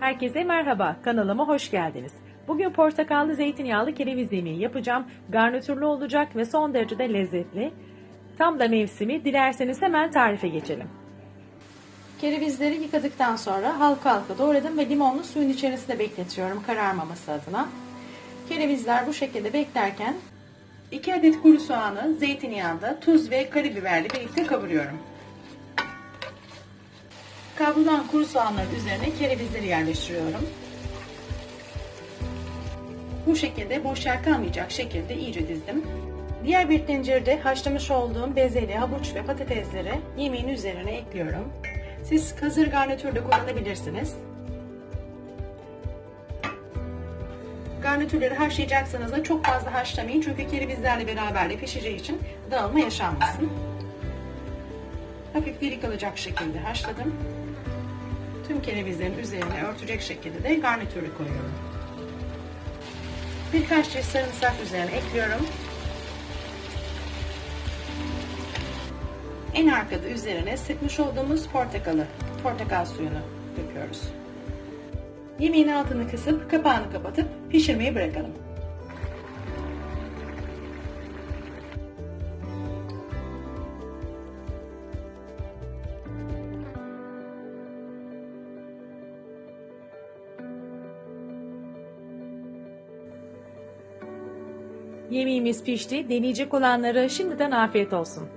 Herkese merhaba, kanalıma hoş geldiniz. Bugün portakallı zeytinyağlı kereviz yemeği yapacağım. Garnitürlü olacak ve son derece de lezzetli. Tam da mevsimi, dilerseniz hemen tarife geçelim. Kerevizleri yıkadıktan sonra halka halka doğradım ve limonlu suyun içerisinde bekletiyorum kararmaması adına. Kerevizler bu şekilde beklerken 2 adet kuru soğanı zeytinyağında tuz ve karabiberle birlikte kavuruyorum. Kavrulan kuru soğanların üzerine kerevizleri yerleştiriyorum. Bu şekilde boş yer kalmayacak şekilde iyice dizdim. Diğer bir tencerede haşlamış olduğum bezelye, havuç ve patatesleri yemeğin üzerine ekliyorum. Siz hazır garnitür de kullanabilirsiniz. Garnitürleri haşlayacaksanız da çok fazla haşlamayın çünkü kerevizlerle beraber de pişeceği için dağılma yaşanmasın. Hafif diri kalacak şekilde haşladım. Tüm kerevizlerin üzerine örtecek şekilde de garnitürü koyuyorum. Birkaç çeşit sarımsak üzerine ekliyorum. En arkada üzerine sıkmış olduğumuz portakalı, portakal suyunu döküyoruz. Yemeğin altını kısıp kapağını kapatıp pişirmeyi bırakalım. Yemeğimiz pişti. Deneyecek olanlara şimdiden afiyet olsun.